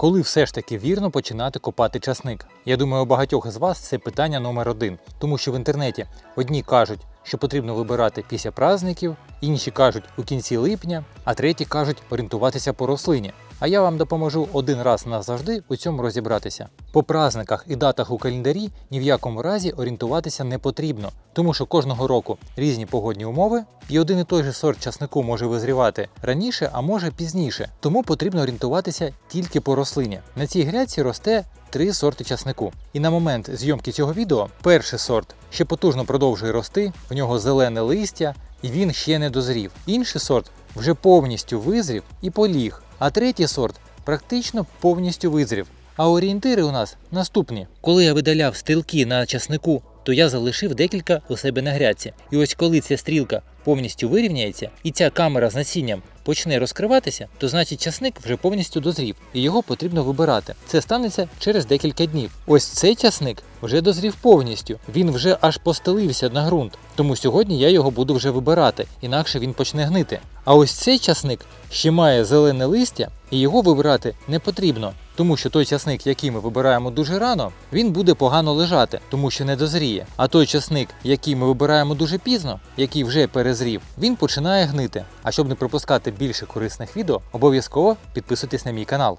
Коли все ж таки вірно починати копати часник? Я думаю, у багатьох з вас це питання номер один, тому що в інтернеті одні кажуть, що потрібно вибирати після праздників, інші кажуть у кінці липня, а треті кажуть орієнтуватися по рослині. А я вам допоможу один раз назавжди у цьому розібратися. По праздниках і датах у календарі ні в якому разі орієнтуватися не потрібно, тому що кожного року різні погодні умови, і один і той же сорт часнику може визрівати раніше, а може пізніше. Тому потрібно орієнтуватися тільки по рослині. На цій грядці росте три сорти часнику. І на момент зйомки цього відео перший сорт ще потужно продовжує рости, в нього зелене листя, і він ще не дозрів. Інший сорт вже повністю визрів і поліг, а третій сорт практично повністю визрів. А орієнтири у нас наступні. Коли я видаляв стрілки на часнику, то я залишив декілька у себе на грядці. І ось коли ця стрілка повністю вирівняється, і ця камера з насінням почне розкриватися, то значить часник вже повністю дозрів, і його потрібно вибирати. Це станеться через декілька днів. Ось цей часник вже дозрів повністю. Він вже аж постелився на ґрунт. Тому сьогодні я його буду вже вибирати, інакше він почне гнити. А ось цей часник ще має зелене листя, і його вибирати не потрібно, тому що той часник, який ми вибираємо дуже рано, він буде погано лежати, тому що не дозріє. А той часник, який ми вибираємо дуже пізно, який вже перезрів, він починає гнити. А щоб не пропускати більше корисних відео, обов'язково підписуйтесь на мій канал.